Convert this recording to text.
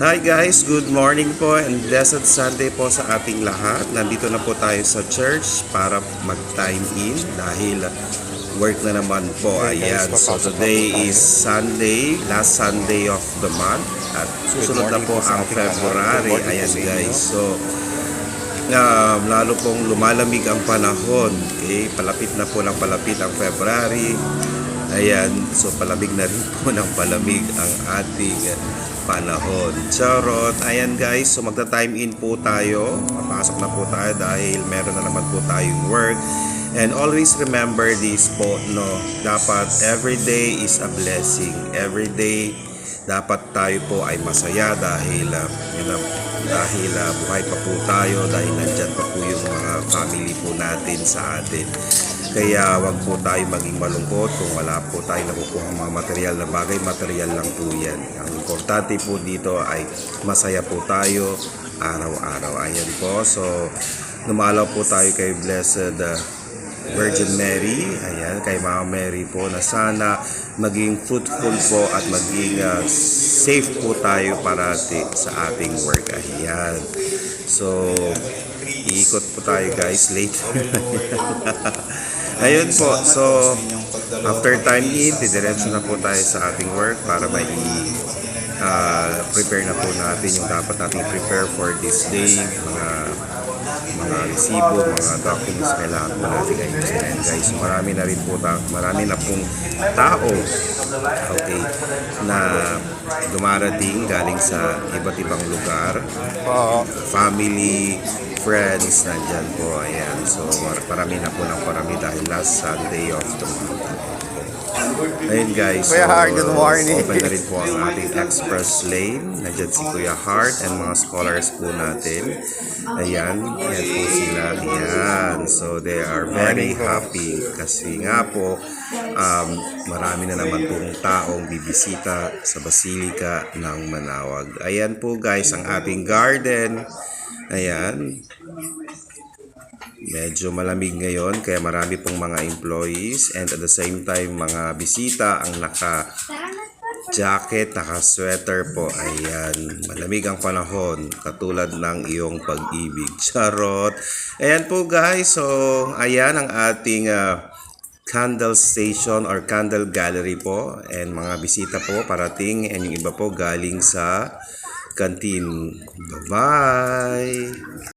Hi guys, good morning po and blessed Sunday po sa ating lahat. Nandito na po tayo sa church para mag-time in dahil work na naman po. Ayan, so today is Sunday, last Sunday of the month at susunod na po ang. February. Ayan guys, so um, lalo pong lumalamig ang panahon. Okay? Palapit na po ng palapit ang February. Ayan, so palamig na rin po ng palamig ang ating panahon. Charot. Ayan guys, so magta-time in po tayo. Papasok na po tayo dahil meron na naman po tayong work. And always remember this po, no, dapat every day is a blessing. Every day dapat tayo po ay masaya dahil uh, yun dahil uh, buhay pa po tayo dahil nandyan pa po yung mga family po natin sa atin kaya wag po tayo maging malungkot kung wala po tayo nakukuha mga material na bagay material lang po yan ang importante po dito ay masaya po tayo araw-araw ayan po so lumalaw po tayo kay blessed uh, Virgin Mary, ayan, kay Mama Mary po na sana maging fruitful po at maging uh, safe po tayo parati sa ating work. Ayan. So, iikot po tayo guys late. Ayun po. So, after time in, didiretso na po tayo sa ating work para may uh, prepare na po natin yung dapat nating prepare for this day. Mga mga resibo, mga documents kailangan po natin ayusin. And guys, marami na rin po, ta- marami na pong tao, okay, na dumarating galing sa iba't ibang lugar, family, friends, nandyan po, ayan. So, parami na po ng parami dahil last Sunday of the month. Ayun guys, Kuya Hart, good morning. open na rin po ang ating express lane. Nandyan si Kuya Hart and mga scholars po natin. Ayan, ayan po sila. Ayan, so they are very happy kasi nga po um, marami na naman pong taong bibisita sa Basilika ng Manawag. Ayan po guys, ang ating garden. Ayan, Medyo malamig ngayon kaya marami pong mga employees and at the same time mga bisita ang naka jacket, naka sweater po. Ayan, malamig ang panahon katulad ng iyong pag-ibig. Charot. Ayan po guys, so ayan ang ating ah, candle station or candle gallery po and mga bisita po parating and yung iba po galing sa canteen. Bye-bye!